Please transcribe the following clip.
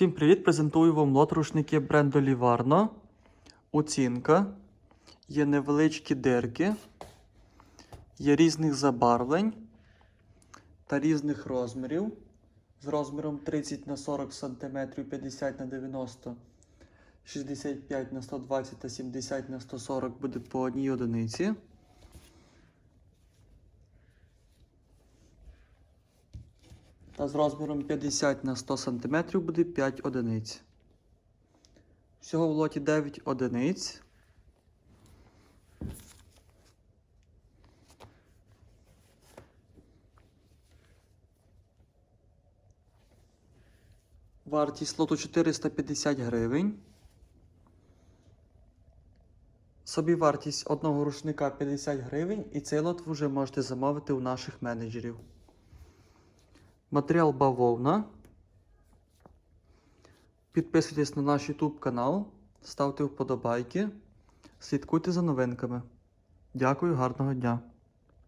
Всім привіт! Презентую вам лот рушників бренду Ліварно. Оцінка. Є невеличкі дирки, є різних забарвлень та різних розмірів. З розміром 30 на 40 см, 50 на 90 65 на 120 та 70 на 140 буде по одній одиниці. Та з розміром 50 на 100 см буде 5 одиниць. Всього в лоті 9 одиниць. Вартість лоту 450 гривень. Собі вартість одного рушника 50 гривень, і цей лот ви вже можете замовити у наших менеджерів. Матеріал бавовна. Підписуйтесь на наш YouTube канал, ставте вподобайки, слідкуйте за новинками. Дякую, гарного дня!